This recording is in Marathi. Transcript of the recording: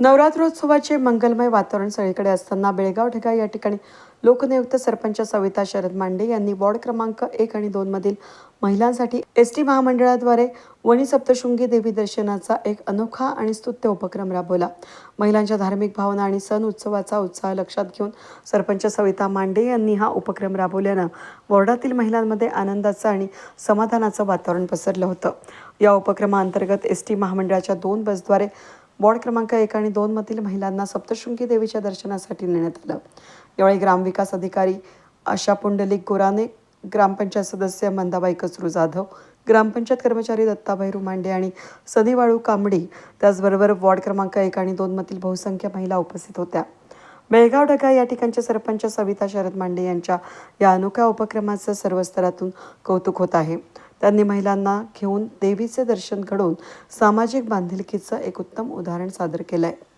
नवरात्रोत्सवाचे मंगलमय वातावरण सगळीकडे असताना बेळगाव ढगा या ठिकाणी लोकनियुक्त सरपंच सविता शरद मांडे यांनी वॉर्ड क्रमांक एक आणि दोन मधील महिलांसाठी एस टी महामंडळाद्वारे वणी सप्तशृंगी देवी दर्शनाचा एक अनोखा आणि स्तुत्य उपक्रम राबवला. महिलांच्या धार्मिक भावना आणि सण उत्सवाचा उत्साह लक्षात घेऊन सरपंच सविता मांडे यांनी हा उपक्रम राबवल्यानं वॉर्डातील महिलांमध्ये आनंदाचं आणि समाधानाचं वातावरण पसरलं होतं. या उपक्रमाअंतर्गत एस टी महामंडळाच्या दोन बसद्वारे वॉर्ड क्रमांक एक आणि दोन मधील महिलांना सप्तशृंगी देवीच्या दर्शनासाठी नेण्यात आलं. यावेळी ग्रामविकास अधिकारी आशा पुंडलिक गोराने ग्रामपंचायत सदस्य मंदाबाई कसरू जाधव ग्रामपंचायत कर्मचारी दत्ताबाई रुमांडे आणि सनीवाळू कांबडी त्याचबरोबर वॉर्ड क्रमांक एक आणि दोन मधील बहुसंख्य महिला उपस्थित होत्या. बेळगाव ढगा या ठिकाणच्या सरपंच सविता शरद मांडे यांच्या या अनोख्या उपक्रमाचं सर्व स्तरातून कौतुक होत आहे. त्यांनी महिलांना घेऊन देवीचे दर्शन घडवून सामाजिक बांधिलकीचं एक उत्तम उदाहरण सादर केलं आहे